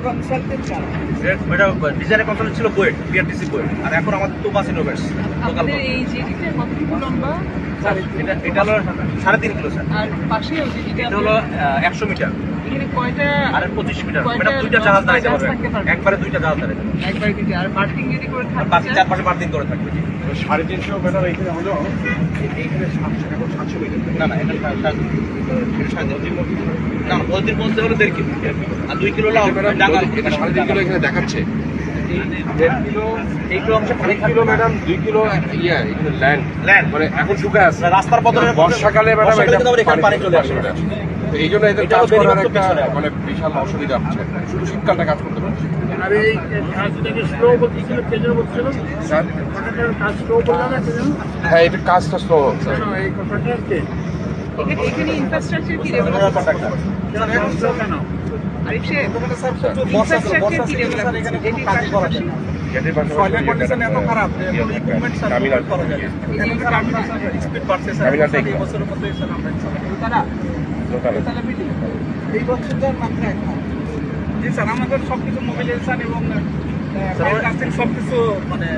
Consultant কারা এটা ডিজাইনের কন্ট্রোল ছিল বিআরটিসি আর এখন আমাদের ইনোভেটস লোকাল জেটিটা কতটুকু লম্বা এটা এটা হলো সাড়ে তিন কিলো স্যার আর পাশে এটা হলো একশো মিটার এখানে কয়টা আর পঁচিশ মিটার ম্যাডাম দুইটা জাহাজ দাঁড়াইতে পারবে একবারে দুইটা জাহাজ দাঁড়াইতে পারবে একবার দিতে আর পার্কিং যদি করে বাকি চায়, পার্কিং করে থাকবে সাড়ে তিনশো মিটার এখানে হলো এইখানে সাতশো এখন সাতশো মিটার না না এটা সাড়ে- সাড়ে- এটা সাড়ে তিন কিলো। না প্রতিদিন পৌঁছতে হলো দেড় কিলো। আর দুই কিলো লাউ এটা সাড়ে তিন কিলো এখানে দেখাচ্ছে? ইয়ে মানে রাস্তার বদলে বর্ষাকালে পানি চলে আসে চলে আসে। তো এই জন্য এদের কাজ করার একটা মানে বিশাল অসুবিধা হচ্ছে। শুধু শীতকালটা কাজ করতে পারছে? আর এই কাজটাকে স্লো করতেছিল বলছিল স্যার? কাজ স্লো হ্যাঁ এটা কাজটা স্লো হচ্ছে। এই কন্ট্রাক্টর কে? এখানে ইনফ্রাস্ট্রাকচার কি ডেভেলপ কেন? আরিফ সাহেব স্যার প্রচুর বর্ষা ছিল বর্ষা ইনফ্রাস্ট্রাকচার কি ডেভেলপ এখানে জেটির কাজ করা যায় পাশাপাশি না। গেটের পাশাপাশি সয়েলের কন্ডিশন এত খারাপ যে কোনো ইকুইপমেন্ট স্যার টার্মিনাল করা যায় না। এখন স্যার আপনার স্পিড বাড়ছে স্যার। টার্মিনালটা এই একটু। বছরটার মাত্র এক জি স্যার আমাদের সবকিছু মোবিলাইজেশন এবং সব কিছু মানে